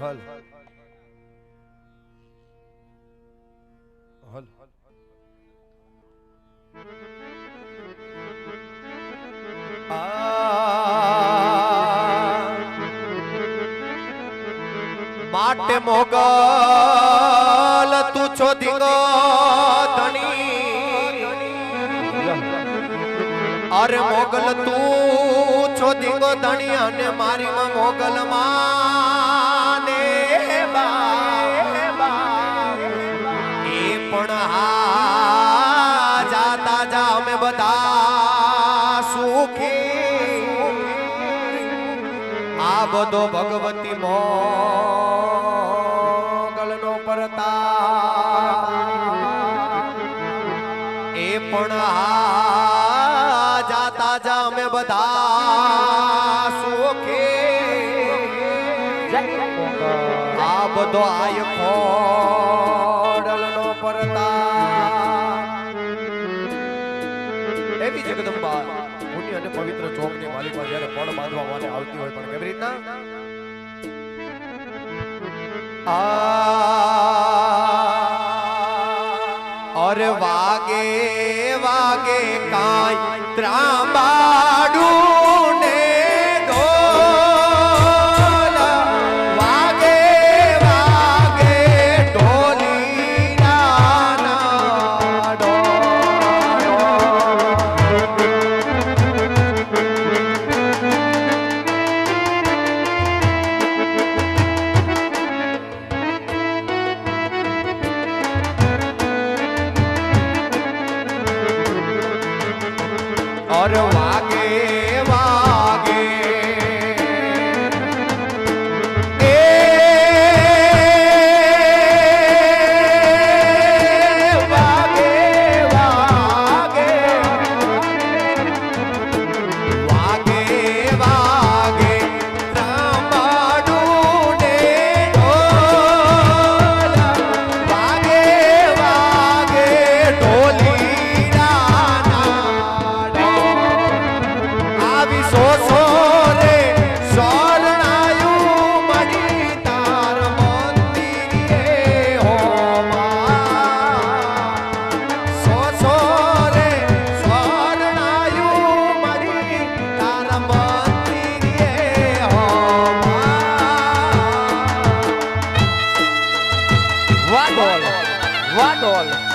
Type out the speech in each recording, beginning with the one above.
હલ. હલ. માટે મોગલ, તું છો દીગો ધણી. અરે મોગલ, તું છો દીગો ધણી અને મારી મોગલ માં બધો ભગવતી મોગલનો પરતા એ પણ હા જાતા જા અમે બધા સુખે. આ બધો આય બાંધવા માટે આવતી હોય પણ કેવી રીતના? આ અરે વાગે વાગે કાંઈ ત્રાંબાડું और વાડોલ. વાડોલ.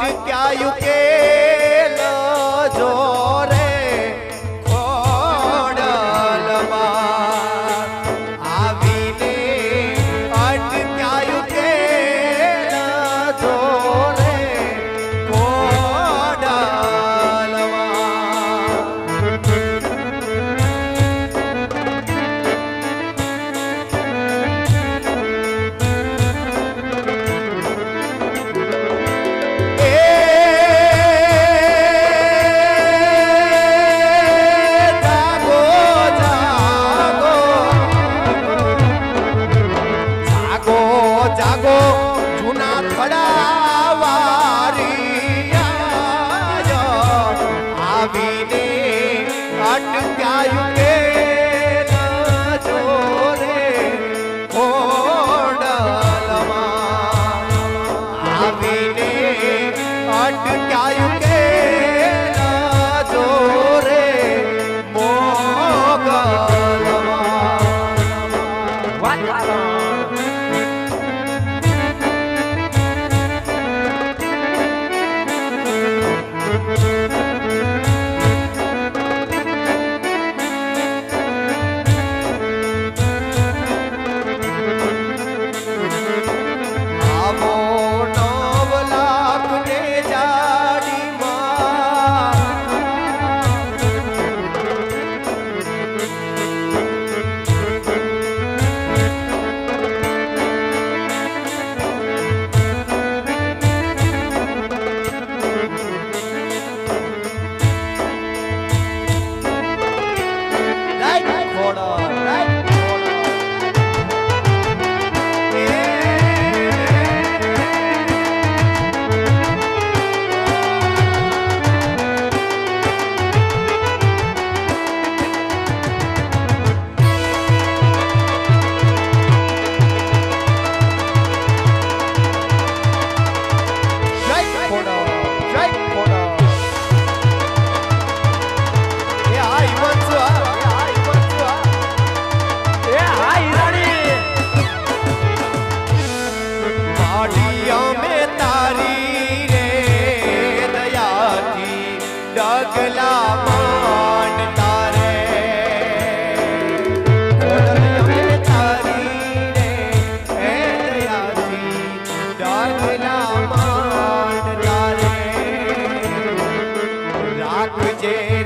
અટક્યાયું કે જોરે રાખજે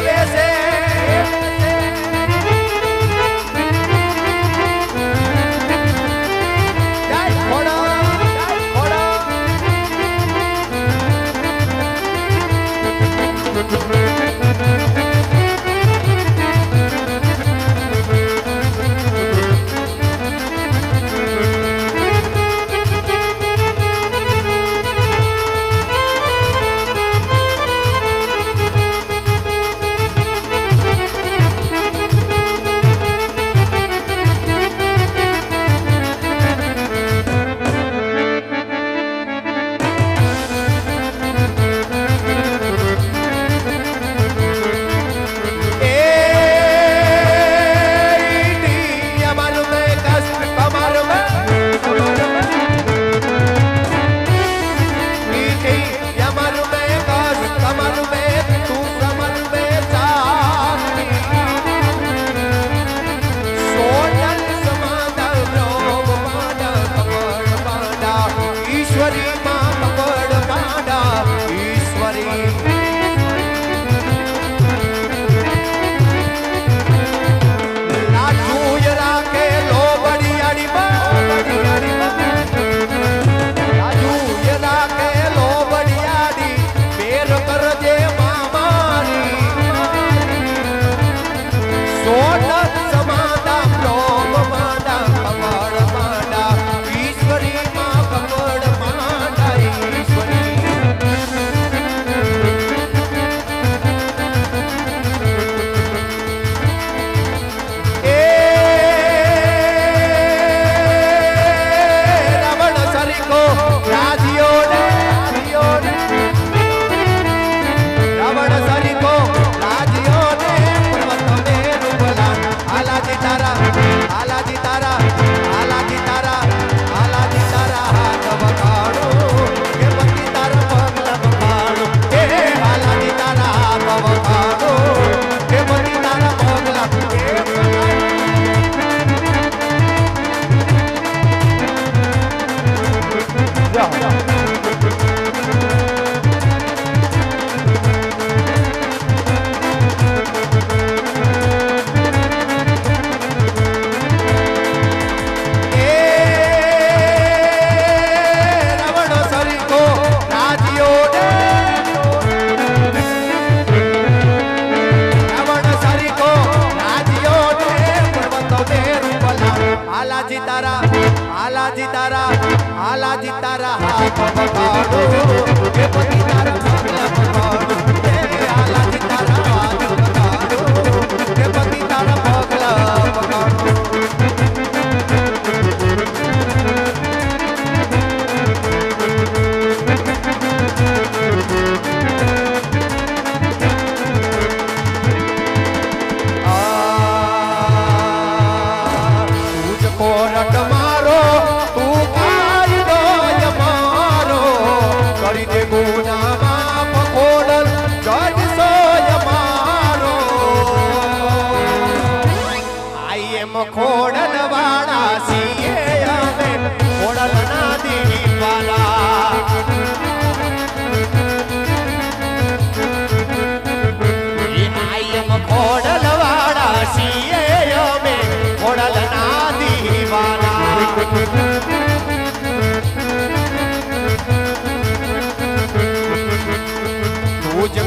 કેવા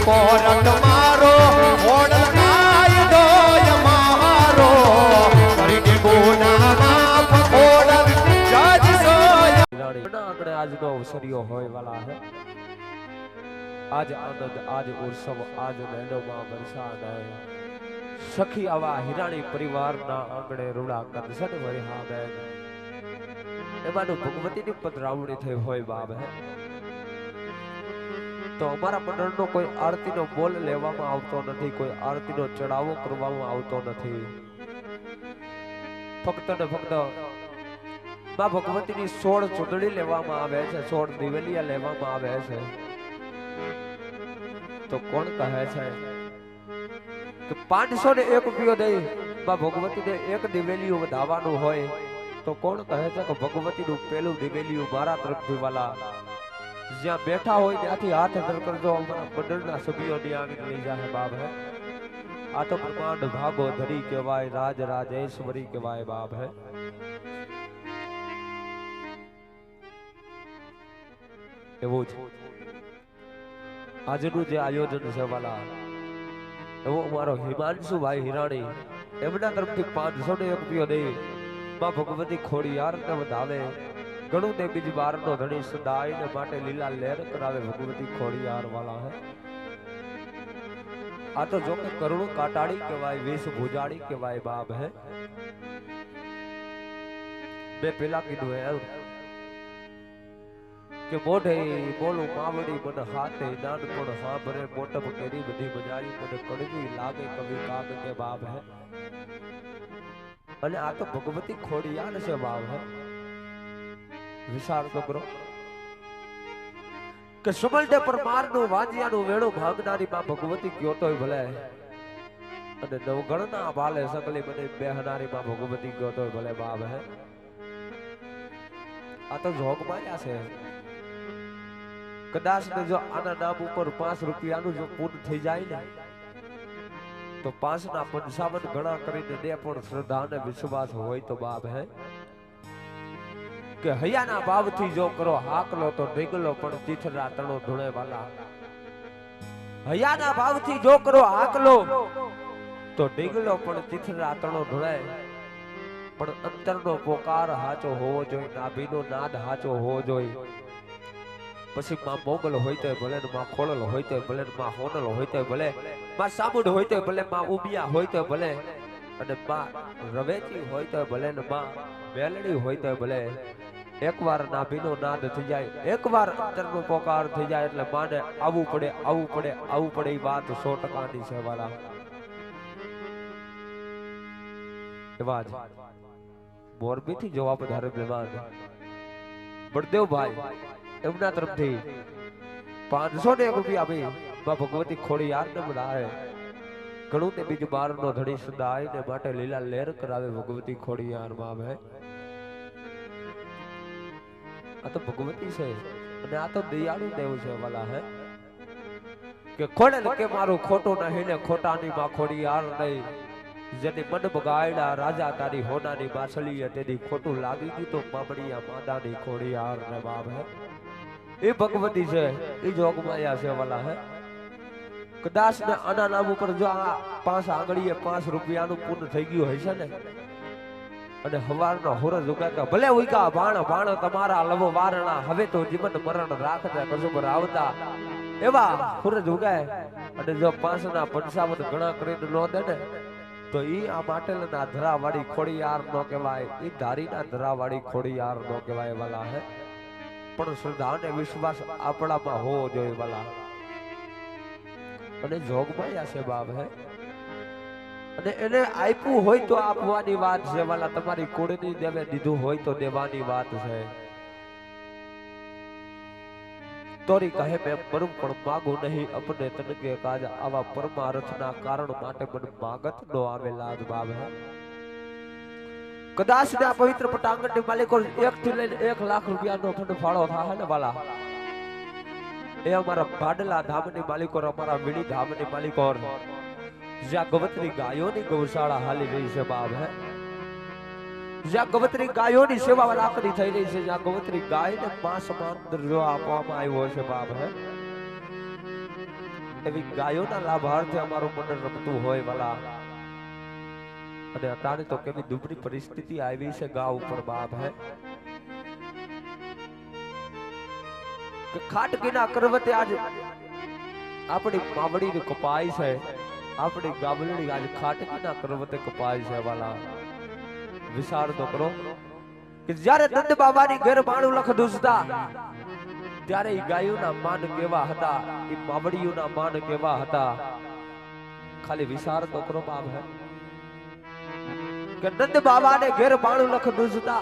કોરટ મારો ખોડલ કાયદો ય મારો. કરી ગુના માફ ખોડલ જજ સોય. રાણી આજનો અવસર્યો હોય વાલા હે. આજ આનંદ આજ ઉત્સવ, આજ મેળોમાં વરસાદ આય સખી આવા હિરાણી પરિવારના આંગણે રૂડા પધરાવણી થઈ હોય બાબ હે. તો અમારા મંડળનો કોઈ આરતીનો બોલ લેવામાં આવતો નથી, કોઈ આરતીનો ચડાવો કરવામાં આવતો નથી. ફક્ત ને ફક્તમાં ભગવતીની સોળ ચૂંટણી લેવામાં આવે છે, સોળ દિવેલિયા લેવામાં આવે છે. તો કોણ કહે છે? કે પાંચસો ને એક રૂપિયો દઈ, માં ભગવતીને એક દિવેલિયું વધાવવાનું હોય, તો કોણ કહે છે કે ભગવતીનું પેલું દિવેલિયું મારા તરફથી વાલા જ્યાં બેઠા હોય ત્યાંથી હાથ અધર કરજો. અમારા મંડળના સભ્યોની આવીને લઈ જાય બાપ હે. આ તો બ્રહ્માંડ ભાગો ધરી કહેવાય, રાજ રાજેશ્વરી કહેવાય બાપ હે. એવું જ. આજનું જે આયોજન છે વાલા, એવો અમારો હિમાંશુભાઈ હિરાણી, એમના તરફથી પાંચસો ને એક રૂપિયો દઈ, માં ભગવતી ખોડિયાર ને વધાવે ઘણું તે બીજ બાર નો ધણી સદાય ને માટે લીલા લહેર કરાવે ભગવતી ખોડિયાર વાલા હે. આ તો જો કે કરુણ કાટાડી કહેવાય વેશ ભુજાડી કહેવાય બાપ હે. બે પેલા કીધું એમ કે મોઢે બોલું માવડી મને હાથે, નાનપણ સાંભળે, મોટપ કેરી બધી મજારી મને કડવી લાગે કવિ કાગ કે બાપ હે. અને આ તો ભગવતી ખોડિયાર છે બાપ હે. વિચાર તો કે સુમલડે પરમારનું વાંજિયાનું વેણું ભાગનારી માં ભગવતી કયો તોય ભલે. અને નવગણના ભાલે સકલી મને બેહનારી માં ભગવતી કયો તોય ભલે બાપ હે. આ તો જોગ માર્યા છે. કદાચ ને જો આના નામ ઉપર પાંચ રૂપિયાનું જો પૂર્ણ થઈ જાય ને, તો પાંચ ના પંચાવન ગણા કરીને દે પણ શ્રદ્ધા અને વિશ્વાસ હોય તો બાપ હે. કે હૈયાના ભાવથી જો કરો હાકલો તો ઢીગલો પણ ચીથરા તણો ધૂણે વાલા હૈયાના ભાવથી જો કરો હાકલો તો ઢીગલો પણ ચીથરા તણો ધૂણે પણ અંતરનો પોકાર હાચો હોવો જોઈએ, નાભીનો નાદ હાચો હોવો જોઈએ. પછી માં મોગલ હોય તો ભલે માં ખોળલ હોય તો ભલે માં હોનલ હોય તો ભલે, માં સામુડ હોય તો ભલે માં ઉમિયા હોય તો ભલે, અને માં રવેચી હોય તો ભલે ને માં મેલડી હોય તો ભલે એકવાર નાભીનો નાદ થઈ જાય, એકવાર અંતરનો પોકાર થઈ જાય એટલે માને આવું પડે આવું પડે આવું પડે એ વાત સો ટકાની છે વાલા. એવા જ. મોરબીથી જવાબ ધારે મહેમાન. બળદેવભાઈ એમના તરફથી પાંચસો ને રૂપિયા આપી માં ભગવતી ખોડી યાર ને બનાવે. ઘણું તે બીજું બાર નો ધણી સદાય ને માટે લીલા લેર કરાવે ભગવતી ખોડી યારમાં આવે. આ તો ભગવતી છે. અને આ તો દયાળુ દેવ છે વાલા, હે? કે ખોડે કે મારું ખોટું નહીં ને ખોટાની માં ખોડી નહીં. જેની મન બગાડ્યા રાજા તારી હોનાની માછલી તેની ખોટું લાગી તો મામડિયા માદાની ખોડી આર ને બાપ, હે? એ ભગવતી છે, એ જોગમાયા છે વાલા, હે? કદાચ ને આના નામ ઉપર જો આ પાંચ આંગળીએ પાંચ રૂપિયાનું પૂર્ણ થઈ ગયું હશે ને અને હવારનો હુરજ ઉગે ભલે ઉગા ભાણ ભાણ તમારા લવ વારણા, હવે તો જીવન મરણ રાખતા કસુબર આવતા. એવા હુરજ ઉગાય. અને જો પાંચના પંચાવન ગણા કરીને નો દે ને, તો ઈ આ માટેલના ધરાવાળી ખોડિયાર નો કહેવાય. ઈ ધારીના ધરાવાળી ખોડિયાર નો કહેવાય વાલા હે. પણ શ્રદ્ધા અને વિશ્વાસ આપણામાં હોવો જોઈએ વાલા અને જોગમાં છે બાપ હે. અને એને આપ્યું હોય તો આપવાની વાત છે, વાલા, તમારી કુળની દેવે દીધું હોય તો દેવાની વાત છે. તોરી કહે મેં પરમ પણ માગું નહીં અપને તનકે કાજ આવા પરમાર્થના કારણ માટે મને માગત નો આવે લાજ હે કદાચ આ પવિત્ર પટાંગણની માલિકો એક થી લઈને એક લાખ રૂપિયાનો ફંડ ફાળો થાય ને, વાલા. એ અમારા ભાડલા ધામની માલિકો અમારા વીણી ધામની માલિકો જ્યાં ગવતરી ગાયોની ગૌશાળા હાલી રહી છે બાપ, હે? જ્યાં ગાયોની સેવા રાખડી થઈ રહી છે, જ્યાં ગાયને પાંચ સમાન દરજ્જો આપવામાં આવ્યો છે બાપ, હે? એવી ગાયોના લાભાર્થે અમારું મંડળ રમતું હોય વાલા. અને અટાણે તો કેવી દુબળી પરિસ્થિતિ આવી છે ગા ઉપર બાપ, હે? ખાટકીના કરવતે આજ આપણી માવડીની કપાઈ છે. આપણી ગાબલડી આજ ખાટકીના કરવતે કપાય છે વાલા. વિચાર તો કરો કે જ્યારે નંદ બાબાની ઘેર બાણું લખ દુસતા ત્યારે એ ગાયોના માન કેવા હતા એ બાબડીઓના માન કેવા હતા? ખાલી વિચાર તો કરો બાબ હે. કે નંદ બાબાને ઘેર બાણું લખ દુસતા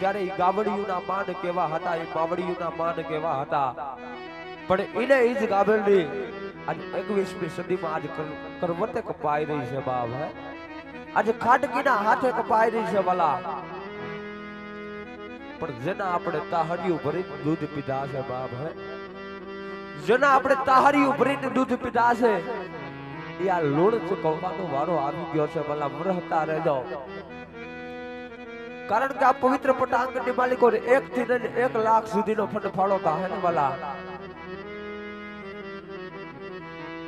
ત્યારે એ ગાવડીઓના માન કેવા હતા એ બાબડીઓના માન કેવા હતા? પણ એને એ જ ગાબરડી આજ 21મી સદીમાં આજ કરવતે કપાઈ રહી છે બાપ, હે? આજે ખાટકીના હાથે કપાઈ રહી છે વાલા. પણ જેના આપણે તાહરિયું ભરીને દૂધ પીધા છે બાપ, હે? જેના આપણે તાહરિયું ભરીને દૂધ પીધા છે, એ આ લોણ ચૂકવવાનો વારો આવી ગયો છે ભલા વ્રહતા રહેજો. કારણ કે આ પવિત્ર પટાંગણની માલિકો એક થી એક લાખ સુધીનો ફંડ ફાળો થાય ને વાલા.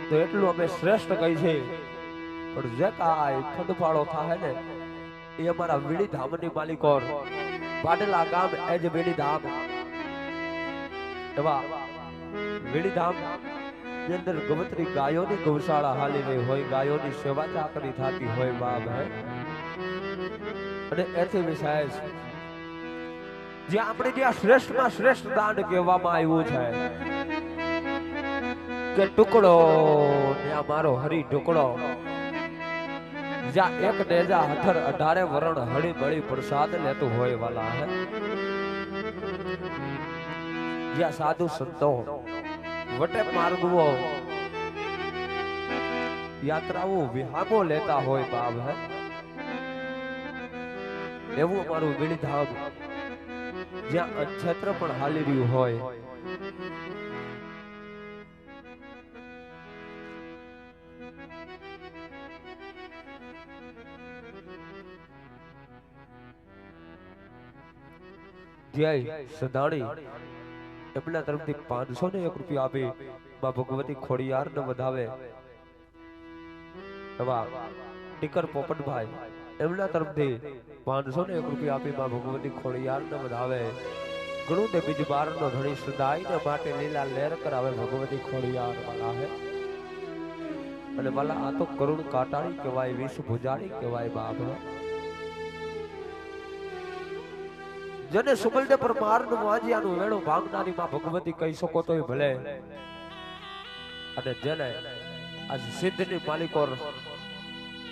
તો એટલું અમે શ્રેષ્ઠ કહી છે. પણ જે કાય ફંડ થાય ને, એ અમારા વીડી ધામની માલિકો પાટેલા ગામ એજ વીડી ધામ. એવા વીડી ધામની અંદર ગવત્રી ગાયોની ગૌશાળા હાલી રહી હોય, ગાયોની સેવા ચાકરી થતી હોય બાપ. હે અને એથી છે જ્યાં આપણે જ્યાં શ્રેષ્ઠમાં શ્રેષ્ઠ દાન કહેવામાં આવ્યું છે. કે ટુકડો ને મારો હરી ટુકડો. જ્યાં એક નેજા હથર અઢારે વરણ હળી મળી પ્રસાદ લેતું હોય વાલા હે. જ્યાં સાધુ સંતો વટે માર્ગવો યાત્રાઓ વિહામો લેતા હોય બાબ હે. એવું અમારું વીણધામ જ્યાં અક્ષેત્ર પણ હાલી રહ્યું હોય. જય સદાણી એમના તરફથી પાંચસો ને એક રૂપિયા આપી માં ભગવતી ખોડિયાર ને વધાવે. એવા ટીકર પોપટભાઈ એમના તરફથી પાંચસો ને એક રૂપિયા આપી માં ભગવતી ખોડિયાર ને વધાવે. ઘણું તે બીજ બાર નો ધણી સદાઈ ને માટે લીલા લેર કરાવે ભગવતી ખોડિયાર વાલા અને વાલા આ તો કરુણ કાટાળી કહેવાય વિષ ભુજાળી કહેવાય બાપ જેને સુમલદે પર માર્ગ વાંજિયાનું વેણું ભાગનારી માં ભગવતી કહી શકો તોય ભલે. અને જેને આજ સિદ્ધની માલિકો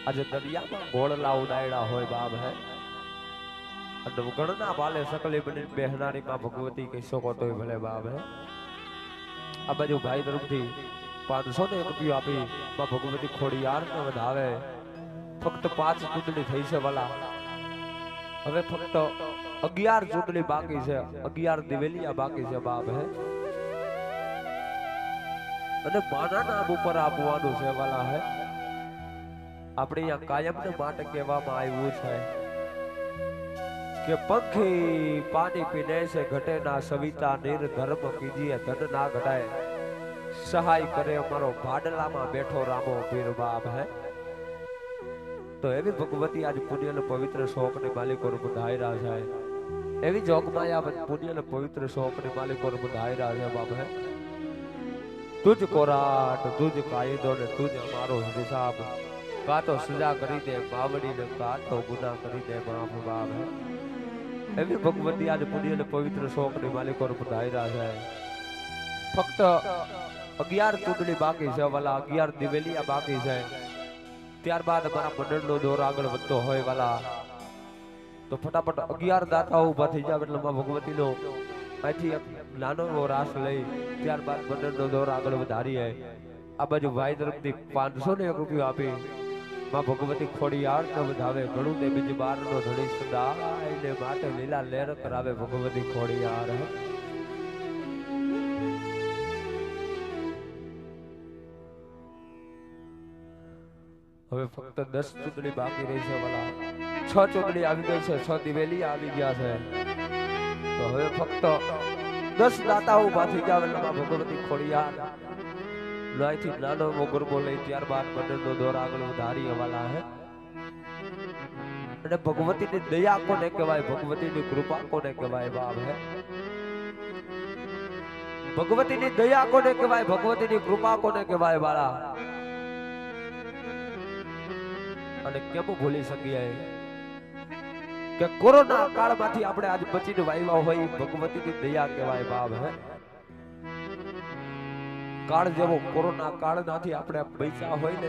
આજે દરિયામાં ગોળલા ઉડાયડા હોય બાપ હે. અને બાલે સકલી બની બેહનારી માં ભગવતી કહી શકો તો ભલે બાપ હે. આ બાજુ ભાઈ તરફથી પાંચસો ને રૂપિયો આપી માં ભગવતી ખોડિયાર ને વધાવે. ફક્ત પાંચ ચૂંટણી થઈ છે વાલા. હવે ફક્ત અગિયાર ચૂંટણી બાકી છે. અગિયાર દિવેલિયા બાકી છે બાપ, હે? અને માના નામ ઉપર આપવાનું છે, વાલા, હે? આપણે અહીંયા કાયમ ને માટે કહેવામાં આવ્યું છે કે પંખી પાણી પીને છે ઘટે ના સવિતા નિર ધર્મ કીજીએ ધન ના ઘટાય. સહાય કરે અમારો ભાડલામાં બેઠો રામો પીર બાપ, હે? તો એવી ભગવતી આજ પુણ્ય પવિત્ર શોકની માલિકો રૂપ ધાયરા છે. એવી જોગમાયા પુણ્ય અને પવિત્ર સોંપણી માલિકો રૂપ ધાયરા છે બાપ હે. તુજ કોરાટ, તુજ કાયદો ને તુજ અમારો હિસાબ. કા તો સજા કરી દે બાવડી ને કા તો ગુના કરી દે, બાપ બાપ એવી ભગવતી આજ પુણ્ય અને પવિત્ર શોકની માલિકો બધા છે. ફક્ત અગિયાર ચૂંટણી બાકી છે, વાલા અગિયાર દિવેલિયા બાકી છે. ત્યારબાદ અમારા મંડળનો દોર આગળ વધતો હોય, વાલા તો ફટાફટ અગિયાર દાતાઓ ઊભા થઈ જાવ એટલે માં ભગવતીનો અહીંથી નાનો એવો રાસ લઈ ત્યારબાદ મંડળનો દોર આગળ વધારીએ. આ બાજુ ભાઈ તરફથી પાંચસો ને એક રૂપિયો આપી. માં ભગવતી ખોડિયાર ને વધાવે, ઘણું તે બીજી બાર નો ધણી સદા એને માટે લીલા લેર કરાવે ભગવતી ખોડી આર હવે ફક્ત દસ ચૂંટણી બાકી રહી છે વાલા છ ચોકડી આવી ગઈ છે, છ દિવેલી આવી ગયા છે. તો હવે ફક્ત દસ દાતા ઊભા થઈ ગયા એટલે માં ભગવતી ખોડિયાર. નાયથી નાનો એવો ગરબો લઈ ત્યારબાદ મંડળનો દોર આગળ વધારી હવાલા હે. અને ભગવતીની દયા કોને કહેવાય? ભગવતીની કૃપા કોને કહેવાય? બાપ હે. ભગવતીની દયા કોને કહેવાય? ભગવતીની કૃપા કોને કહેવાય બાળા અને કેમ ભૂલી શકીએ? કે કોરોના કાળમાંથી આપણે આજ બચીને વાયવા હોય ભગવતીની દયા કહેવાય બાપ, હે? કાળ જેવો કોરોના કાળ નાથી આપણે બચ્યા હોય ને,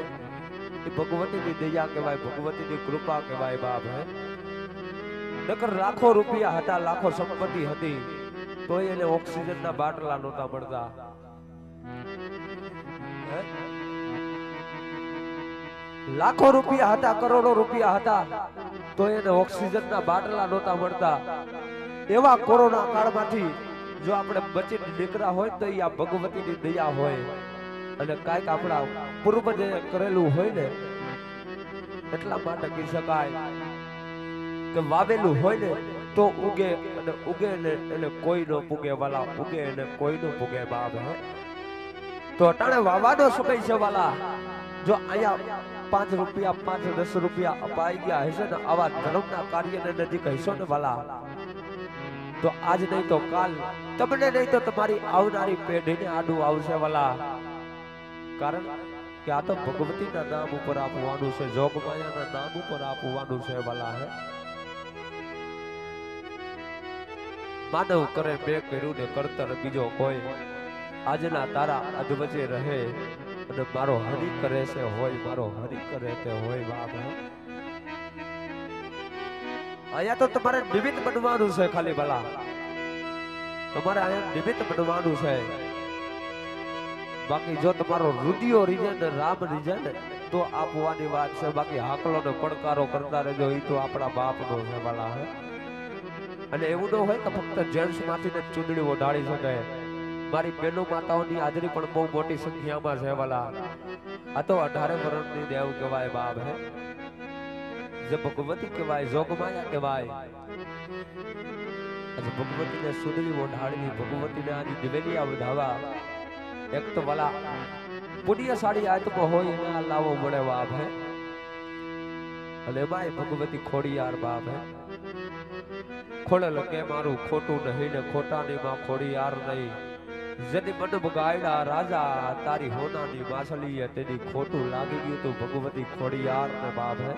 એ ભગવતીની દયા કહેવાય, ભગવતીની કૃપા કહેવાય બાપ, હે? નકર લાખો રૂપિયા હતા, લાખો સંપત્તિ હતી, તોય એને ઓક્સિજનના બાટલા નહોતા મળતા. લાખો રૂપિયા હતા, કરોડો રૂપિયા હતા, તો એને ઓક્સિજનના બાટલા નહોતા મળતા. એવા કોરોના કાળમાંથી જો આપણે બચીને નીકળ્યા હોય તો આ ભગવતીની દયા હોય. અને કાંઈક આપણા પૂર્વજે કરેલું હોય ને, એટલા માટે કહી શકાય કે વાવેલું હોય ને, તો ઉગે અને ઉગે ને એને કોઈ નો પૂગે, વાલા ઉગે ને કોઈ નો પૂગે બાપ, હે. તો અટાણે વાવાનો સમય છે, વાલા. જો અહીંયા પાંચ રૂપિયા, પાંચ, દસ રૂપિયા અપાઈ ગયા હશે ને આવા ધર્મના કાર્યને નજીક હશો ને વાલા. તો આજ નહીં તો કાલ તમને નહીં તો તમારી આવનારી પેઢીને આડું આવશે વાલા. કારણ કે આ તો ભગવતીના નામ ઉપર આપવાનું છે, જોગમાયાના નામ ઉપર આપવાનું છે વાલા, હે. માનવ કરે બે કર્યું ને કરતર બીજો કોઈ. આજના તારા અધવચે રહે. અને મારો હરી કરે છે, હોય મારો હરી કરે તે હોય બાપ અહીંયા તો તમારે નિમિત્ત બનવાનું છે ખાલી ભલા. તમારે અહીંયા નિમિત્ત બનવાનું છે. બાકી જો તમારો રુદિયો રીજે ને રામ રીજે ને, તો આપવાની વાત છે. બાકી હાકલો ને પડકારો કરતા રહેજો એ તો આપણા બાપ નો છે ભલા, હે. અને એવું ન હોય કે ફક્ત જેન્ટ્સમાંથી ચૂંદડી ઓઢાડી શકે. મારી બેનો માતાઓની હાજરી પણ બહુ મોટી સંખ્યામાં છે વાલા આ તો અઢારે વર્ષની દેવ કહેવાય બાપ હે. જે ભગવતી કહેવાય, જોગમાયા કહેવાય. આજે ભગવતીને સુંદરી ઓઢાડવી ભગવતીને આજે દિવેલિયા વધાવા. એક તો વાલા પુણ્યશાળી આત્મા હોય, એને આ લાવો મળે બાપ હે. અને એમાંય ભગવતી ખોડિયાર બાપ હે. ખોડે કે મારું ખોટું નહીં ને ખોટાની માં ખોડિયાર નહીં. જેની મન બગાડ્યા રાજા, તારી હોનાની માછલી તેની ખોટું લાગી ગયું તું ભગવતી ખોડિયાર ને બાપ હે.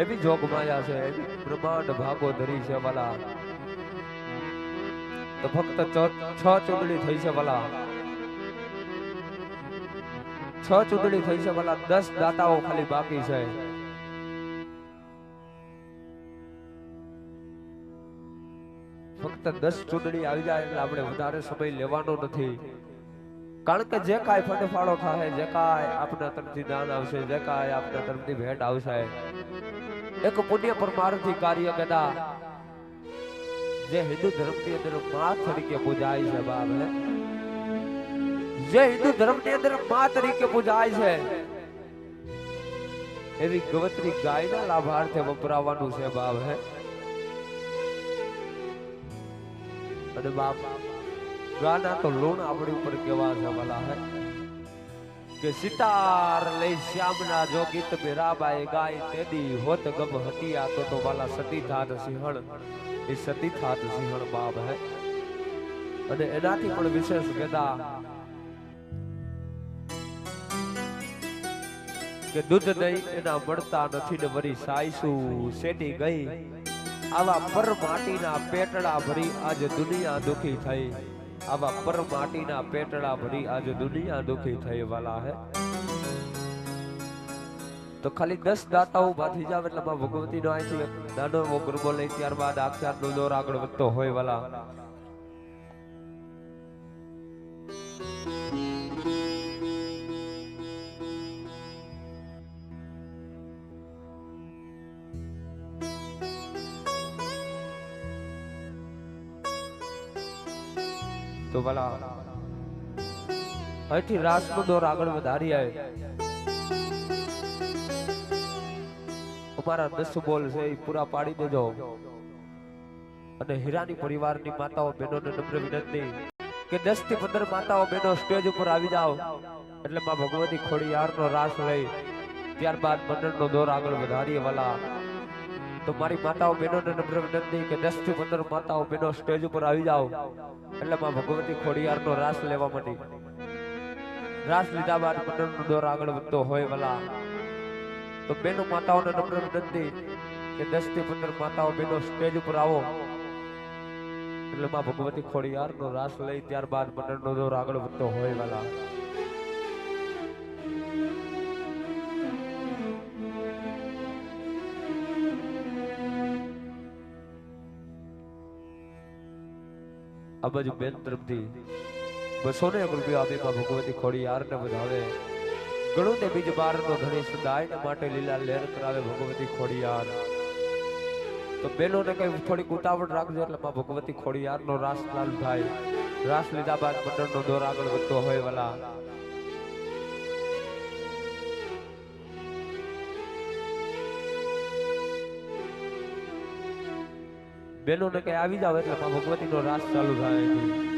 એવી જોગ માયા છે, એવી બ્રહ્માંડ ભાગો ધરી છે વાલા. તો ફક્ત છ ચૂંટણી થઈ છે વાલા. છ ચૂંટણી થઈ છે વાલા, દસ દાતાઓ ખાલી બાકી છે. ફક્ત દસ ચૂંટણી આવી જાય એટલે આપણે વધારે સમય લેવાનો નથી. કારણ કે જે કાંઈ ફટફાળો થાય, જે કાંઈ આપના તરફથી દાન આવશે, જે કાંઈ આપના તરફથી ભેટ આવશે, એક પુણ્ય પરમાર્થી કાર્ય કદા જે હિન્દુ ધર્મની અંદર મા તરીકે પૂજાય છે બાપ જે હિન્દુ ધર્મની અંદર મા તરીકે પૂજાય છે, એવી ગવત્રી ગાયના લાભાર્થે વપરાવાનું છે બાપ, હે? અને બાપ. ગાના તો લોણ આપણી ઉપર કેવા છે ભલા હે? કે સિતાર લઈ શ્યામના જો ગીત મીરાબાઈ ગાય તેદી હોત ગમ હતિયા તો તો વાલા સતી થાત સિંહણ. એ સતી થાત સિંહણ બાપ હે. અને એનાથી પણ વિશેષ કહેતા કે દૂધ નહીં એના મળતા નથી ને વરી સાઈસું શેટી ગઈ. આવા પર માટીના પેટડા ભરી આજ દુનિયા દુખી થઈ. આવા પર માટીના પેટડા ભરી આજ દુનિયા દુખી થઈ વાલા હે. તો ખાલી દસ દાતાઓ બાંધી જાવ એટલે ભગવતી નો એક નાનો એવો ગુરબો લઈ ત્યારબાદ આખ્યાત નો દોર આગળ વધતો હોય વાલા. વાલા. અહીંથી રાસનો દોર આગળ વધારી આવે અમારા દસ બોલ છે એ પૂરા પાડી દેજો. અને હીરાની પરિવારની માતાઓ બહેનોને નમ્ર વિનંતી કે દસથી પંદર માતાઓ બહેનો સ્ટેજ ઉપર આવી જાઓ. એટલે માં ભગવતી ખોડિયારનો રાસ લઈ ત્યારબાદ મંડળનો દોર આગળ વધારીએ વાલા. તો મારી માતાઓ બહેનોને નમ્ર વિનંતી કે દસથી પંદર માતાઓ બહેનો સ્ટેજ ઉપર આવી જાઓ. એટલે માં ભગવતી ખોડિયારનો રાસ લેવા માંડી. રાસ લીધા બાદ મંડળનો દોર આગળ વધતો હોય વલા. તો બહેનો માતાઓને નમ્ર વિનંતી કે દસથી પંદર માતાઓ બહેનો સ્ટેજ ઉપર આવો. એટલે માં ભગવતી ખોડિયારનો રાસ લઈ ત્યારબાદ મંડળનો દોર આગળ વધતો હોય વાલા. આ બાજુ બેન તરફથી બસો ને એક રૂપિયા આપી ભગવતી ખોડિયારને વધાવે. ગણું તે બીજ બાર નો ગણેશ સદાય માટે લીલા લહેર કરાવે ભગવતી ખોડી યાર. તો બેનો ને કઈ થોડીક ઉતાવળ રાખજો એટલે માં ભગવતી ખોડિયાર નો રાસ લાલ થાય. રાસ લીધા બાદ મંડળ નો દોર આગળ વધતો હોય વાલા. બેનો ને કઈ આવી જાવ એટલે માં ભગવતી નો રાસ ચાલુ થાય અહીંથી.